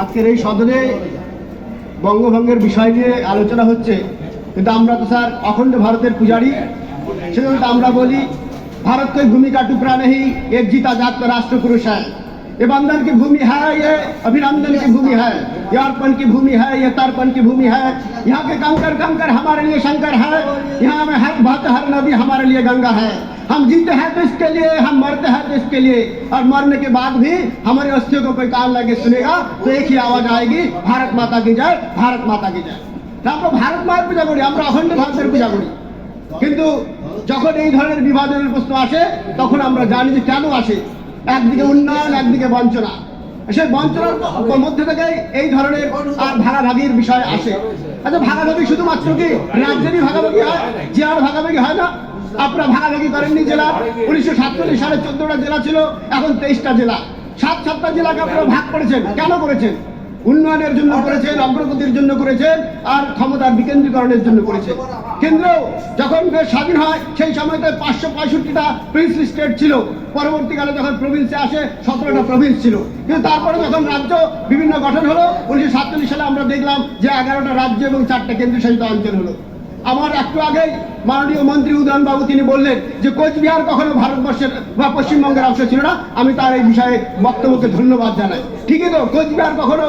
আজকের এই সদনে বঙ্গভঙ্গের বিষয় নিয়ে আলোচনা হচ্ছে কিন্তু আমরা তো স্যার অখণ্ড ভারতের পূজারি সেজন্য তো আমরা বলি भारत कोई भूमि का टुकड़ा नहीं एक जीता जात का राष्ट्र पुरुष है ये बंधन की भूमि है ये अभिनंदन की भूमि है ये अर्पण की भूमि है ये तर्पण की भूमि है यहाँ के कंकर कंकर हमारे लिए शंकर है यहाँ में हर भक्त हर नदी हमारे लिए गंगा है हम जीते हैं तो इसके लिए हम मरते हैं तो इसके लिए और मरने के बाद भी हमारे अस्थियों को कोई कान लगे सुनेगा तो एक ही आवाज आएगी भारत माता की जय भारत माता की जय তা আমরা ভারত মায়ের পূজা করি আমরা অখণ্ড ভারতের পূজা করি কিন্তু যখন এই ধরনের বিভাজনের প্রশ্ন আসে তখন আমরা জানি যে কেন আসে একদিকে উন্নয়ন একদিকে বঞ্চনা সেই বঞ্চনার মধ্যে থেকে এই ধরনের আর ভাগাভাগির বিষয় আসে আচ্ছা ভাগাভাগি শুধুমাত্র কি রাজ্যেরই ভাগাভাগি হয় জেলার ভাগাভাগি হয় না আপনারা ভাগাভাগি করেননি জেলা? উনিশশো সাতচল্লিশ সালে চোদ্দটা জেলা ছিল, এখন তেইশটা জেলা। সাত সাতটা জেলাকে আপনারা ভাগ করেছেন। কেন করেছেন? উন্নয়নের জন্য করেছেন, অগ্রগতির জন্য করেছেন, আর ক্ষমতার বিকেন্দ্রীকরণের জন্য করেছেন। কেন্দ্র যখন দেশ স্বাধীন হয়, সেই সময়তে পাঁচশো পঁয়ষট্টিটা প্রিন্স স্টেট ছিল। পরবর্তীকালে যখন প্রভিন্সে আসে, সতেরোটা প্রভিন্স ছিল। কিন্তু তারপরে যখন রাজ্য বিভিন্ন গঠন হলো, উনিশশো সাতচল্লিশ সালে আমরা দেখলাম যে এগারোটা রাজ্য এবং চারটা কেন্দ্রশাসিত অঞ্চল হলো। আমার একটু আগেই মাননীয় মন্ত্রী উদয়ন বাবু তিনি বললেন যে কোচবিহার কখনো ভারতবর্ষের বা পশ্চিমবঙ্গের অংশ ছিল না। আমি তার এই বিষয়ে বক্তব্যকে ধন্যবাদ জানাই। ঠিকই তো, কোচবিহার কখনো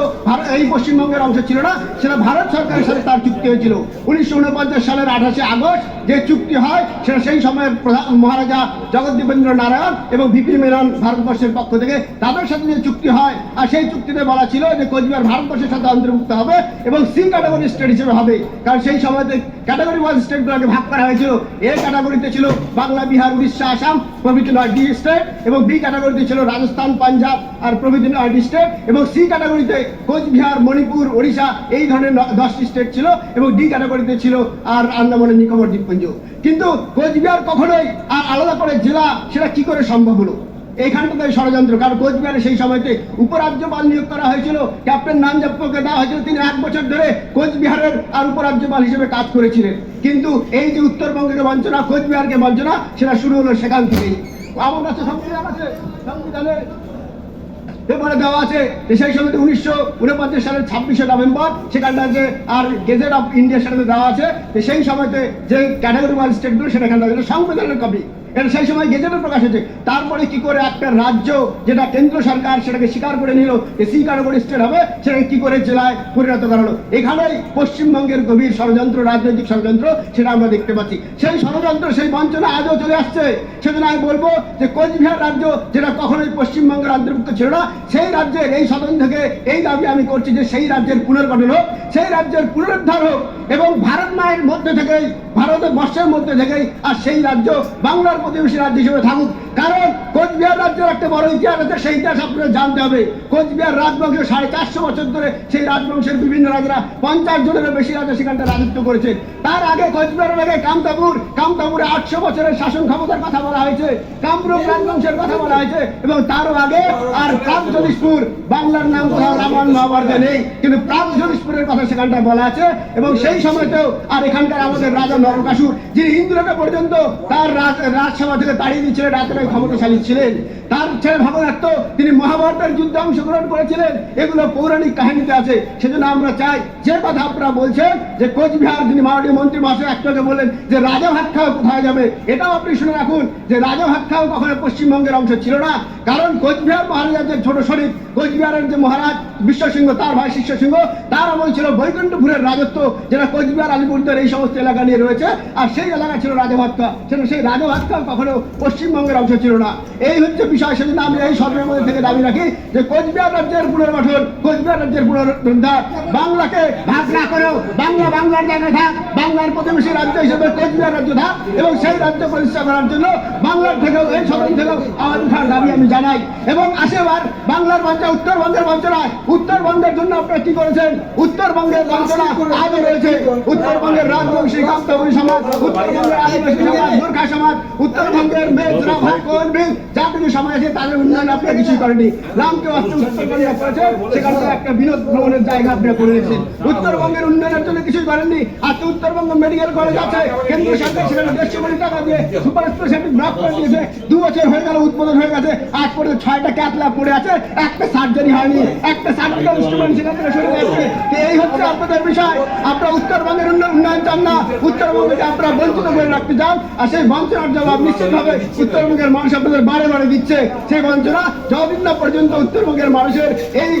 এই পশ্চিমবঙ্গের অংশ ছিল না, সেটা ভারত সরকারের সাথে তার চুক্তি হয়েছিল। উনিশশো উনপঞ্চাশ সালের আঠাশে আগস্ট যে চুক্তি হয়, সেটা সেই সময়ের প্রধান মহারাজা জগদ্দীপেন্দ্র নারায়ণ এবং ভিপি মেনন ভারতবর্ষের পক্ষ থেকে তাদের সাথে যে চুক্তি হয়, আর সেই চুক্তিতে বলা ছিল যে কোচবিহার ভারতবর্ষের সাথে অন্তর্ভুক্ত হবে এবং সি ক্যাটাগরি স্টেট হিসেবে হবে। কারণ সেই সময়তে ক্যাটাগরি ওয়াইজ স্টেটগুলোকে ভাগ করা হয়েছিল। এ ক্যাটাগরিতে ছিল বাংলা, বিহার, উড়িষ্যা, আসাম, প্রভৃতি নয়টি স্টেট এবং বি ক্যাটাগরিতে ছিল রাজস্থান, পাঞ্জাব আর প্রভৃতি নয়টি স্টেট এবং সি ক্যাটাগরিতে কোচবিহার, মণিপুর, ওড়িশা এই ধরনের দশটি স্টেট ছিল এবং ডি ক্যাটাগরিতে ছিল আর আন্দামানের নিকোবর দ্বীপপুঞ্জ। কিন্তু কোচবিহার কখনোই আর আলাদা করে জেলা সেটা কি করে সম্ভব হলো? এইখানটাতে ষড়যন্ত্র। কারণ কোচবিহারে সেই সময়তে উপরাজ্যপাল নিয়োগ করা হয়েছিল, ক্যাপ্টেন নানজাপ্পকে দেওয়া হয়েছিল। তিনি এক বছর ধরে কোচবিহারের আর উপরাজ্যপাল হিসেবে কাজ করেছিলেন। কিন্তু এই যে উত্তরবঙ্গকে বঞ্চনা, কোচবিহারকে বঞ্চনা, সেটা শুরু হলো সেখান থেকেই। আমার কাছে সংবিধান আছে? সংবিধানে পেপারে দেওয়া আছে সেই সময় উনিশশো উনপঞ্চাশ সালের ছাব্বিশে নভেম্বর সেখানটা যে আর গেজেট অফ ইন্ডিয়ার সাথে দেওয়া আছে সেই সময়তে যে ক্যাটাগরি ওয়াইজ স্টেটগুলো সেটা এখানটা সংবিধানের কপি এটা সেই সময় গেজেটে প্রকাশ হয়েছে। তারপরে কি করে একটা রাজ্য যেটা কেন্দ্র সরকার সেটাকে স্বীকার করে নিল, যে সি স্টেট হবে, সেটাকে কি করে জেলায় পরিণত করালো? এখানেই পশ্চিমবঙ্গের গভীর ষড়যন্ত্র, রাজনৈতিক ষড়যন্ত্র, সেটা আমরা দেখতে পাচ্ছি। সেই ষড়যন্ত্র, সেই বঞ্চনা আজও চলে আসছে। সেজন্য আমি বলব যে কোচবিহার রাজ্য, যেটা কখনোই পশ্চিমবঙ্গের অন্তর্ভুক্ত ছিল না, সেই রাজ্যের এই সদন থেকে এই দাবি আমি করছি যে সেই রাজ্যের পুনর্গঠন হোক, সেই রাজ্যের পুনরুদ্ধার হোক, এবং ভারত মায়ের মধ্যে থেকেই ভারতের বর্ষের মধ্যে থেকেই আর সেই রাজ্য বাংলার প্রতিবেশী রাজ্য হিসেবে থাকুক। কারণ কোচবিহার রাজ্যের একটা বড় ইতিহাস আছে, সেই ইতিহাস আপনাদের জানতে হবে। কোচবিহার রাজবংশ সাড়ে চারশো বছর ধরে সেই রাজবংশের বিভিন্ন রাজারা পঞ্চাশ জনেরও বেশি রাজা সেখানটা রাজত্ব করেছে। তার আগে কোচবিহারের আগে কামতাপুর কামতাপুরে আটশো বছরের শাসন ক্ষমতার কথা বলা হয়েছে, কামরূপ রাজবংশের কথা বলা হয়েছে, এবং তারও আগে আর প্রাগজ্যোতিষপুর, বাংলার নাম কোথাও রামায়ণ মহাভারতে নেই, কিন্তু প্রাগজ্যোতিষপুরের কথা সেখানটা বলা আছে, এবং সেই সময়তেও আর এখানকার আমাদের রাজা নরকাসুর যিনি ইন্দ্রকে পর্যন্ত তার রাজ- রাজসভা থেকে তাড়িয়ে দিয়েছিলেন রাতের ক্ষমতাশালী ছিলেন। তার ছেলে ভগদত্ত তিনি মহাভারতের যুদ্ধে অংশগ্রহণ করেছিলেন। এগুলো পৌরাণিক কাহিনীতে আছে। সেজন্য আমরা চাই, যে কথা আপনারা বলছেন, যে কোচবিহার যিনি মাননীয় মন্ত্রী মহাশয় একটাকে বললেন যে রাজাভাত খাও কোথায় যাবে, এটাও আপনি শুনে রাখুন যে রাজাভাত খাও কখনো পশ্চিমবঙ্গের অংশ ছিল না। কারণ কোচবিহার মহারাজার যে ছোট শরীর, কোচবিহারের যে মহারাজ বিশ্বসিংহ, তার ভাই শিষ্য সিংহ তার আমল ছিল বৈকুণ্ঠপুরের রাজত্ব, যেটা কোচবিহার আলিপুরদের এই সমস্ত এলাকা নিয়ে রয়েছে। আর সেই এলাকা ছিল রাজাভাতকা সেটা সেই রাজাভাতকা কখনো পশ্চিমবঙ্গের অংশ ছিল না। এই হচ্ছে বিষয়, সেজন্য আমি এই সরকারের মধ্যে থেকে দাবি রাখি যে কোচবিহার রাজ্যের পুনর্গঠন, কোচবিহার রাজ্যের পুনরুদ্ধার বাংলাকে ভাগ না করেও বাংলা বাংলার জায়গায় থাক, বাংলার প্রতিবেশী রাজ্য হিসেবে কোচবিহার রাজ্য থাক, এবং সেই রাজ্য প্রতিষ্ঠা করার জন্য বাংলার থেকেও, এই সদন থেকেও আমার উঠার দাবি আমি জানাই। এবং আসেবার বাংলার বঞ্চনা উত্তরবঙ্গের বঞ্চনায় উত্তরবঙ্গের জন্য আপনারা কি করেছেন? উত্তরবঙ্গের বঞ্চনা আজও রয়েছে। উত্তরবঙ্গের রাজবংশী কামতাবলী সমাজ, উত্তরবঙ্গের আদিবাসী সমাজ, গোর্খা সমাজ, উত্তরবঙ্গের মেঘরা ভাগ্যন বিল যা সমাজ আছে, তাদের উন্নয়ন আপনারা কিছুই করেনি রামকে অস্ত্র করেছে, সেখানে একটা বিনোদ ভ্রমণের জায়গা আপনারা করে রেখেছেন। উত্তরবঙ্গের উন্নয়নের জন্য কিছুই করেননি। আজকে উত্তরবঙ্গ মেডিকেল কলেজ আছে, কেন্দ্র সরকার সেখানে দেড়শো কোটি টাকা দিয়ে সুপার স্পেশালিটি ব্লক করে দিয়েছে। দু বছর হয়ে গেল উদ্বোধন হয়ে গেছে। আজ পর্যন্ত ছয়টা ক্যাথ ল্যাব পড়ে আছে, একটা সার্জারি হয়নি, একটা সার্জিক্যাল ইনস্ট্রুমেন্ট সেখান থেকে সরে যাচ্ছে এই হচ্ছে আপনাদের বিষয়। আপনারা উত্তরবঙ্গের উন্নয়ন চান না আপনারা বঞ্চিত করে রাখতে চান, আর সেই বঞ্চনার জবাব নিশ্চিতভাবে উত্তরবঙ্গের মানুষ আপনাদের বারে বারে দিচ্ছে সেই বঞ্চনা। যতদিন না পর্যন্ত উত্তরবঙ্গের মানুষের এই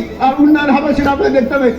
উন্নয়ন হবে সেটা আপনাদের দেখতে হবে।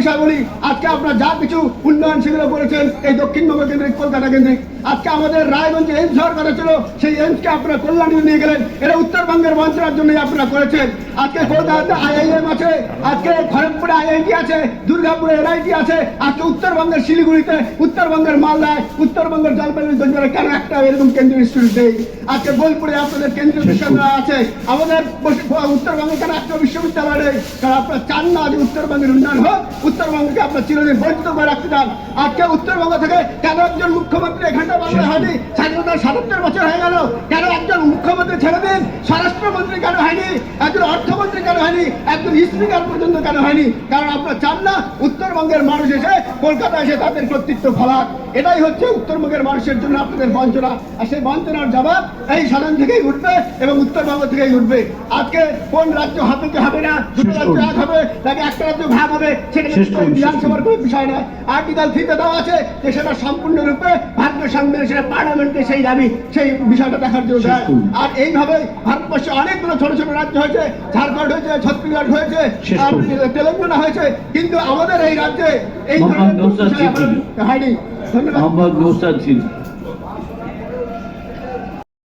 বিষয় বলি, আজকে আপনারা যা কিছু উন্নয়ন সেগুলো করেছেন, এই দক্ষিণবঙ্গ কেন্দ্রিক, কলকাতা কেন্দ্রিক, আজকে আমাদের রায়গঞ্জে এইমস ছিল, সেই এইমসকে আপনারা কল্যাণী নিয়ে গেলেন। এটা উত্তরবঙ্গের বঞ্চনার জন্যই আপনারা করেছেন। আজকে কলকাতাতে আইআইএম আছে, আজকে খড়গপুরে আইআইটি আছে, দুর্গাপুরে এনআইটি আছে, আজকে উত্তরবঙ্গের শিলিগুড়িতে, উত্তরবঙ্গের মালদায় উত্তরবঙ্গের জলপাইগুড়ি কোচবিহারে কেন একটা এরকম কেন্দ্রীয় ইনস্টিটিউট নেই? আজকে বোলপুরে আপনাদের কেন্দ্রীয় বিশ্ববিদ্যালয় আছে। আমাদের পশ্চিম- উত্তরবঙ্গে কেন একটা বিশ্ববিদ্যালয় নেই? কারণ আপনারা চান না যে উত্তরবঙ্গের উন্নয়ন হোক। উত্তরবঙ্গকে আপনার চিরদিন বঞ্চিত করে রাখতে চান। আজকে উত্তরবঙ্গ থেকে কেন একজন মুখ্যমন্ত্রী এখানটা বাংলা হয়নি? স্বাধীনতার সাতাত্তর বছর হয়ে গেল। কেন একজন মুখ্যমন্ত্রী ছেড়ে দিন? স্বরাষ্ট্রমন্ত্রী কেন হয়নি? একজন অর্থমন্ত্রী কেন হয়নি? একজন স্পিকার পর্যন্ত কেন হয়নি? কারণ আপনারা চান না উত্তরবঙ্গের মানুষ এসে কলকাতা এসে তাদের কর্তৃত্ব ফলাক। এটাই হচ্ছে উত্তরবঙ্গের মানুষের জন্য আপনাদের বঞ্চনা। আর সেই বঞ্চনার জবাব এই সাধারণ থেকেই উঠবে এবং উত্তরবঙ্গ থেকেই উঠবে। আজকে কোন রাজ্য হবে কি হবে না দুটো রাজ্য এক হবে নাকি একটা রাজ্য ভাগ হবে সেটা বিধানসভার কোনো বিষয় নয়। আর্টিকেল থ্রিতে দেওয়া আছে যে সেটা সম্পূর্ণরূপে ভারতীয় সংবিধান সেটা পার্লামেন্টে সেই দাবি সেই বিষয়টা দেখার জন্য। আর এইভাবে ভারতবর্ষে অনেকগুলো ছোট ছোট রাজ্য হয়েছে ঝাড়খণ্ড হয়েছে ছত্তিশগড় হয়েছে আর তেলেঙ্গানা হয়েছে। কিন্তু আমাদের এই রাজ্যে এই মোহাম্মদ এখনও সিদ্দিকী। মোহাম্মদ নৌসাদ সিদ্দিকী